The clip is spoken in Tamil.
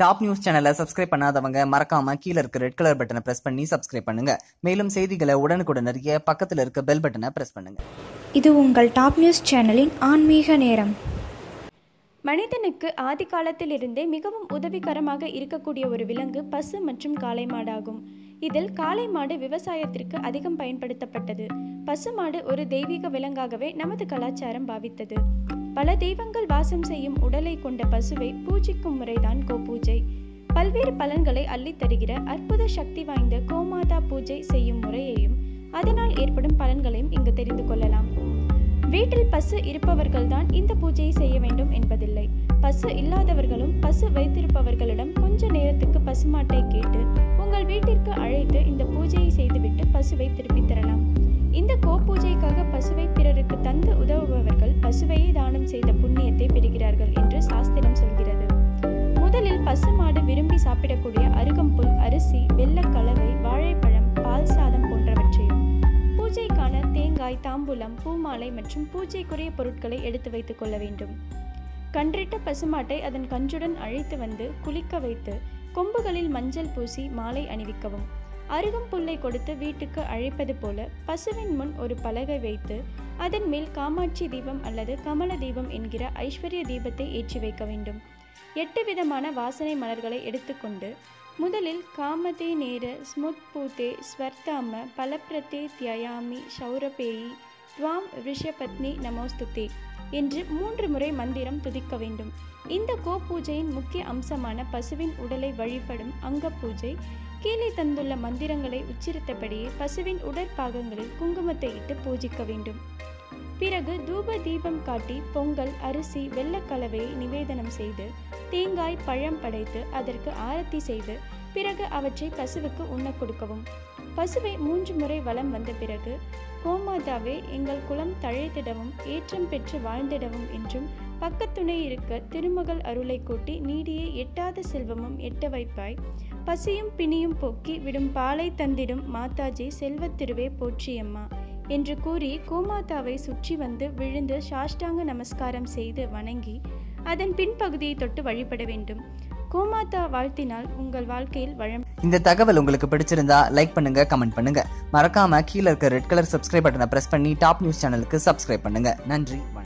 டாப் நியூஸ் சேனலை சப்ஸ்கிரைப் பண்ணாதவங்க மறக்காம கீழ இருக்க ரெட் கலர் பட்டனை பிரஸ் பண்ணி சப்ஸ்கிரைப் பண்ணுங்க. மேலும் செய்திகளை உடனுக்குடன் அறிய பக்கத்துல இருக்க பெல் பட்டனை பிரஸ் பண்ணுங்க. இது உங்கள் டாப் நியூஸ் சேனலின் ஆன்மீக நேரம். மனிதனுக்கு ஆதி காலத்திலிருந்தே மிகவும் உதவிகரமாக இருக்கக்கூடிய ஒரு விலங்கு பசு மற்றும் காளை மாடாகும். இதில் காளை மாடு விவசாயத்திற்கு அதிகம் பயன்படுத்தப்பட்டது. பசு மாடு ஒரு தெய்வீக விலங்காகவே நமது கலாச்சாரம் பாவித்தது. பல தெய்வங்கள் வாசம் செய்யும் உடலை கொண்ட பசுவை பூஜிக்கும் முறைதான் கோபூஜை. பல்வேறு பலன்களை அள்ளித் தருகிற அற்புத சக்தி வாய்ந்த கோமாதா பூஜை செய்யும் முறையையும் அதனால் ஏற்படும் பலன்களையும் இங்கு தெரிந்து கொள்ளலாம். வீட்டில் பசு இருப்பவர்கள்தான் இந்த பூஜையை செய்ய வேண்டும் என்பதில்லை. பசு இல்லாதவர்களும் பசு வைத்திருப்பவர்களிடம் கொஞ்ச நேரத்துக்கு பசுமாட்டை கேட்டு உங்கள் வீட்டிற்கு அழைத்து இந்த பூஜையை செய்துவிட்டு பசுவை திருப்பித் தேங்காய் தாம்பூலம் பூமாலை மற்றும் பூஜைக்குரிய பொருட்களை எடுத்து வைத்துக் கொள்ள வேண்டும். கன்றிட்ட பசுமாட்டை அதன் கன்றுடன் அழைத்து வந்து குளிக்க வைத்து கொம்புகளில் மஞ்சள் பூசி மாலை அணிவிக்கவும். அருகம்புல்லை கொடுத்து வீட்டுக்கு அழைப்பது போல பசுவின் முன் ஒரு பலகை வைத்து அதன் மேல் காமாட்சி தீபம் அல்லது கமல தீபம் என்கிற ஐஸ்வர்ய தீபத்தை ஏற்றி வைக்க வேண்டும். எட்டு விதமான வாசனை மலர்களை எடுத்துக்கொண்டு முதலில் காமதே நேர ஸ்முத்பூதே ஸ்வர்தாம பலப்பிரதே தியயாமி சௌரபேயி துவாம் ரிஷபத்னி நமோஸ்துதே என்று மூன்று முறை மந்திரம் துதிக்க வேண்டும். இந்த கோபூஜையின் முக்கிய அம்சமான பசுவின் உடலை வழிபடும் அங்க பூஜை கீழே தந்துள்ள மந்திரங்களை உச்சரித்தபடியே பசுவின் உடற்பாகங்களில் குங்குமத்தை இட்டு பூஜிக்க வேண்டும். பிறகு தூப தீபம் காட்டி பொங்கல் அரிசி வெள்ளக்கலவையை நிவேதனம் செய்து தேங்காய் பழம் படைத்து அதற்கு ஆரத்தி செய்து பிறகு அவற்றை பசுவுக்கு உண்ண கொடுக்கவும். பசுவை மூன்று முறை வலம் வந்த பிறகு கோமாதாவே எங்கள் குலம் தழைத்திடவும் ஏற்றம் பெற்று வாழ்ந்திடவும் என்றும் பக்கத்துணை இருக்க திருமகள் அருளை கூட்டி நீடியே எட்டாத செல்வமும் எட்ட வைப்பாய். பசியும் பிணியும் போக்கி விடும் பாலை தந்திடும் மாதாஜி செல்வத்திருவே போற்றியம்மா. என்று கூறி கோமாதாவை சுற்றி வந்து விழுந்து சாஷ்டாங்க நமஸ்காரம் செய்து வணங்கி அதன் பின்பகுதியை தொட்டு வழிபட வேண்டும். கோமாதா வாழ்த்தினால் உங்கள் வாழ்க்கையில் வளம் இந்த தகவல் உங்களுக்கு பிடிச்சிருந்தா லைக் பண்ணுங்க கமெண்ட் பண்ணுங்க. மறக்காம கீழே இருக்க ரெட் கலர் சப்ஸ்கிரைப் பட்டனை பிரஸ் பண்ணி டாப் நியூஸ் சேனலுக்கு சப்ஸ்கிரைப் பண்ணுங்க. நன்றி வணக்கம்.